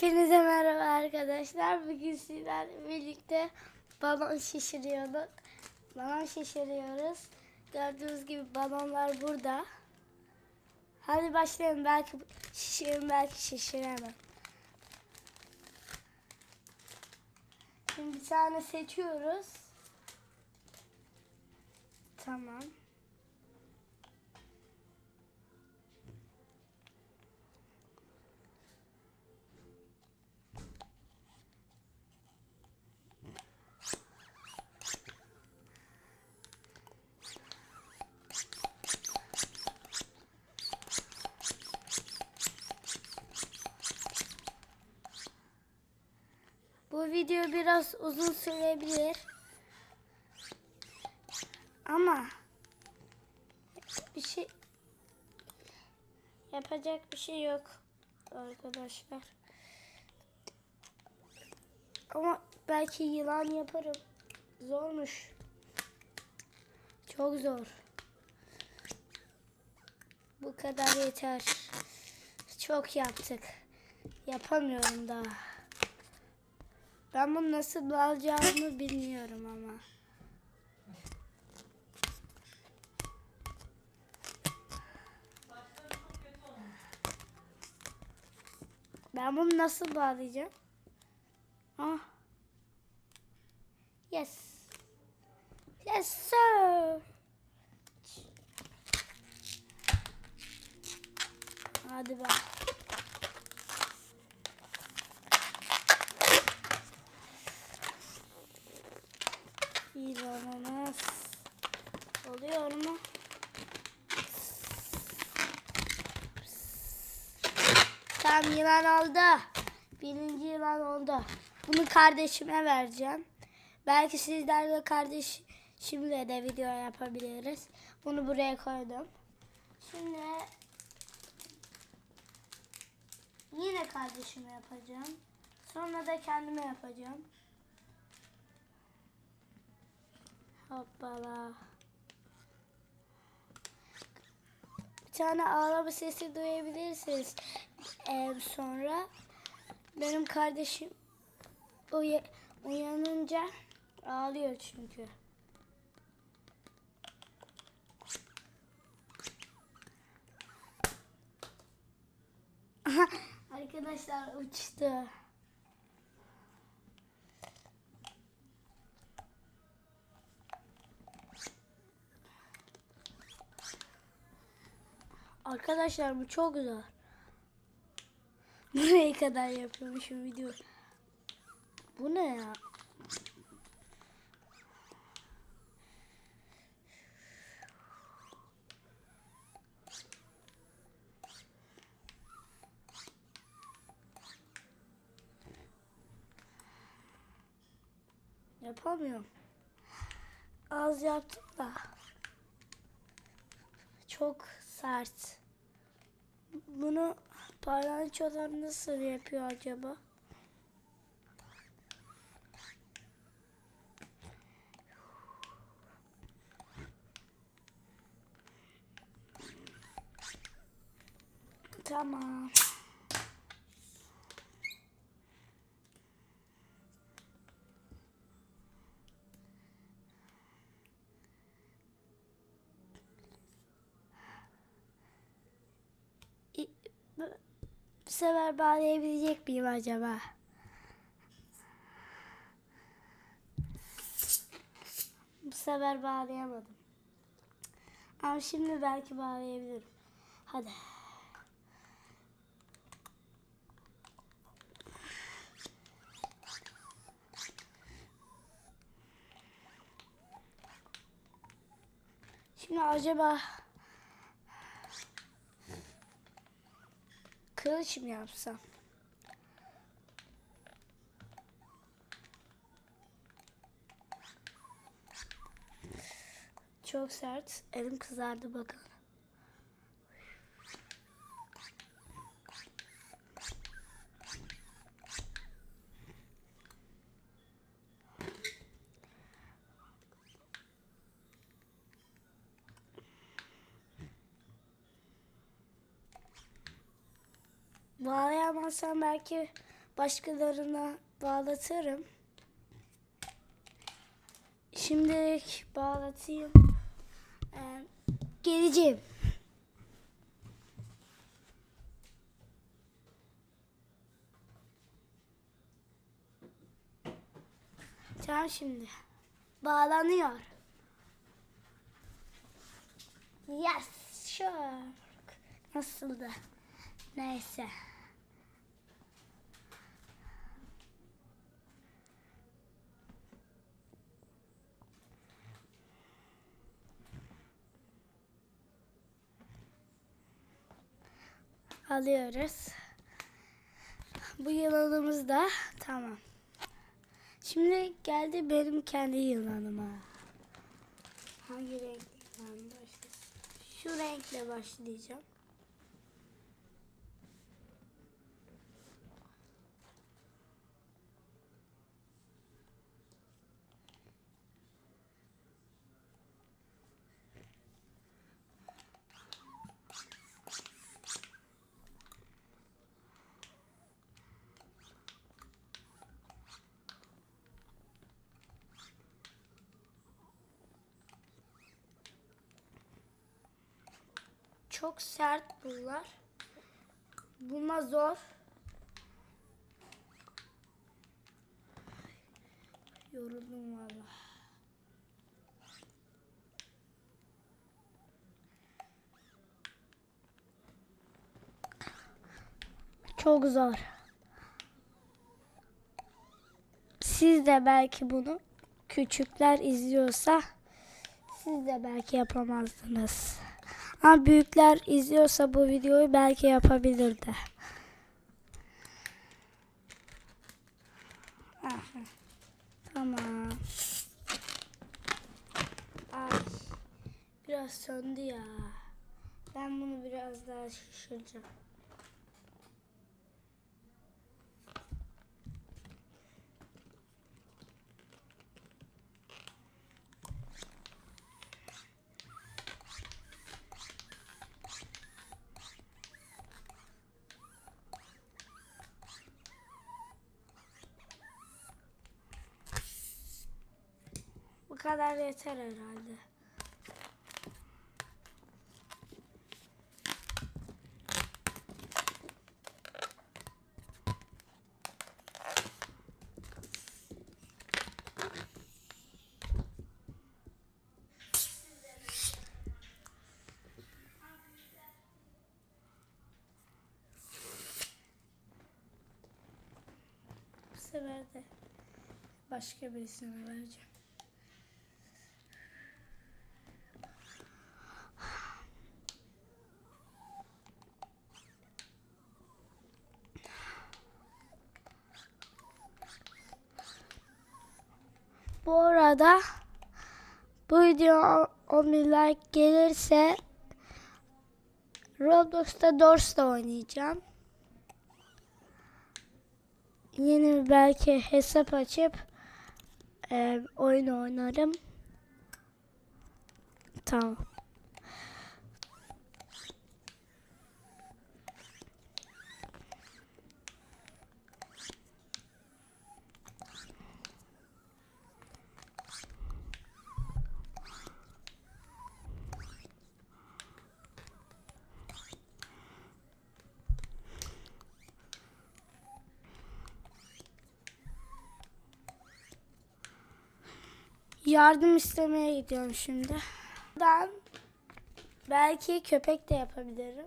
Hepinize merhaba arkadaşlar. Bugün sizlerle birlikte balon şişiriyorduk. Balon şişiriyoruz. Gördüğünüz gibi balonlar burada. Hadi başlayalım. Belki şişiririm, belki şişiremem. Şimdi bir tane seçiyoruz. Tamam. Bu video biraz uzun sürebilir. Ama bir şey yapacak bir şey yok arkadaşlar. Ama belki yılan yaparım. Zormuş. Çok zor. Bu kadar yeter. Çok yaptık. Yapamıyorum daha. Ben bunu nasıl alacağımı bilmiyorum ama. Ben bunu nasıl bağlayacağım? Ah. Yes. Yes sir. Hadi bak. Tamam yılan oldu. Birinci yılan oldu. Bunu kardeşime vereceğim. Belki sizlerle kardeşimle de video yapabiliriz. Bunu buraya koydum. Şimdi yine kardeşime yapacağım. Sonra da kendime yapacağım. Hoppala. Bir tane ağlama sesi duyabilirsiniz. Ee, sonra benim kardeşim uya- uyanınca ağlıyor çünkü. Arkadaşlar uçtu. Arkadaşlar bu çok zor. Buraya kadar yapıyormuşum video. Bu ne ya? Yapamıyorum. Az yaptım da. Çok sert. Bunu palyaçolar nasıl yapıyor acaba? Tamam. Sefer bağlayabilecek miyim acaba? Bu sefer bağlayamadım. Ama şimdi belki bağlayabilirim. Hadi. Şimdi acaba kılıç mı yapsam? Çok sert. Elim kızardı bakın. Bağlayamazsam belki başkalarına bağlatırım. Şimdilik bağlatayım. Ee, geleceğim. Tamam şimdi. Bağlanıyor. Yes, sure. Nasıldı? Neyse. Alıyoruz. Bu yılanımız da tamam. Şimdi geldi benim kendi yılanıma. Hangi renkle başlayayım? Şu renkle başlayacağım. Çok sert bunlar. Bulma zor. Yoruldum valla. Çok zor. Siz de belki bunu küçükler izliyorsa siz de belki yapamazdınız. Ama büyükler izliyorsa bu videoyu belki yapabilirdi. Aha. Tamam. Ay. Biraz söndü ya. Ben bunu biraz daha şişireceğim. Kadar yeter herhalde. Sefer de başka birisine vereceğim. Bu arada bu video 10 bin like gelirse Roblox'ta Doors'ta oynayacağım. Yeni belki hesap açıp e, oyun oynarım. Tamam. Yardım istemeye gidiyorum şimdi. Ben belki köpek de yapabilirim.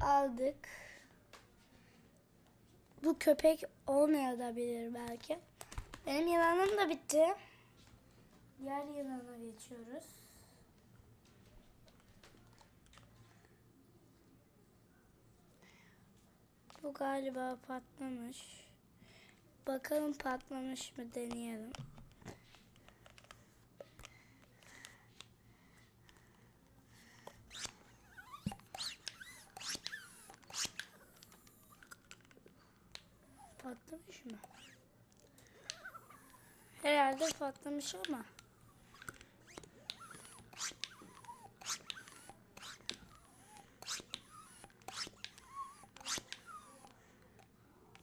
Aldık. Bu köpek olmayabilir belki. Benim yılanım da bitti. Diğer yılana geçiyoruz. Bu galiba patlamış. Bakalım patlamış mı deneyelim. Patlamış mı? Herhalde patlamış ama.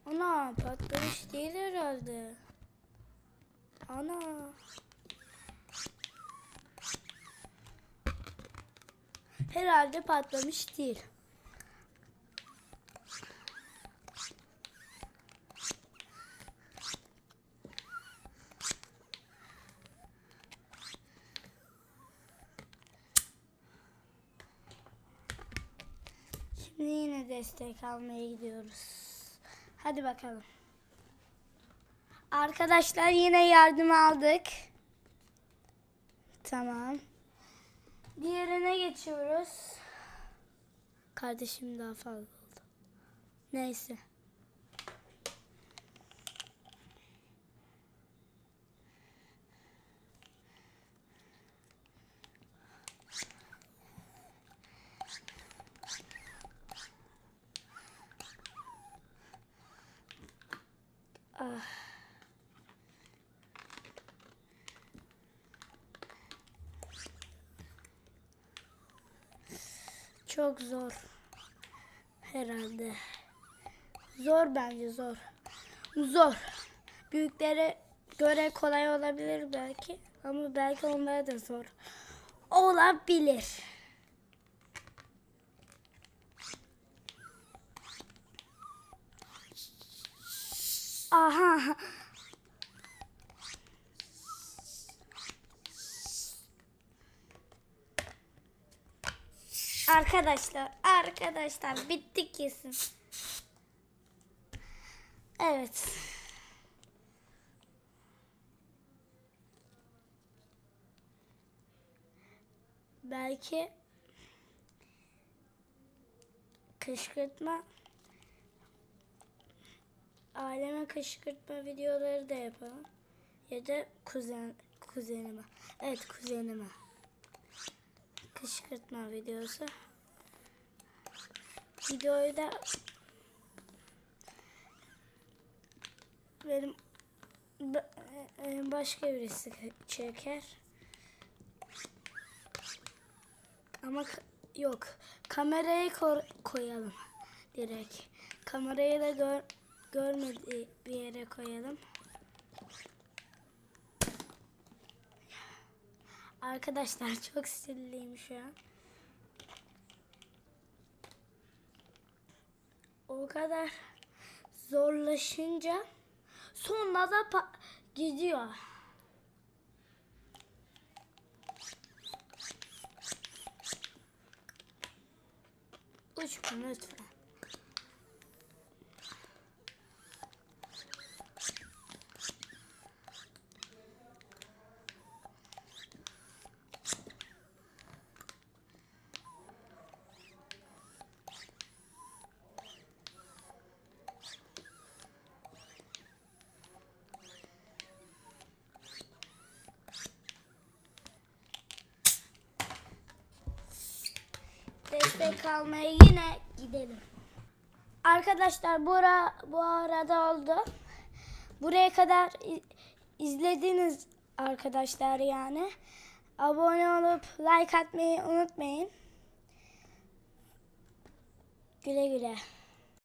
Ana patlamış değil herhalde. Ana. Herhalde patlamış değil. Şimdi yine destek almaya gidiyoruz. Hadi bakalım. Arkadaşlar yine yardım aldık. Tamam. Diğerine geçiyoruz. Kardeşim daha fazla oldu. Neyse. Çok zor. Herhalde. Zor bence zor. Zor. Büyüklere göre kolay olabilir belki. Ama belki onlara da zor. Olabilir. Aha. Arkadaşlar, arkadaşlar bittik kesin. Evet. Belki kışkırtma aileme kışkırtma videoları da yapalım. Ya da kuzen kuzenime. Evet kuzenime. Kışkırtma videosu. Videoyu da benim ba- e, başka birisi çeker. Ama yok. Kamerayı koyalım direkt. Kamerayı da gör görmediği bir yere koyalım. Arkadaşlar çok sinirliyim şu an. O kadar zorlaşınca sonra da gidiyor. Uçma lütfen. Destek almaya yine gidelim. Arkadaşlar bu, ara, bu arada oldu. Buraya kadar izlediniz arkadaşlar yani. Abone olup like atmayı unutmayın. Güle güle.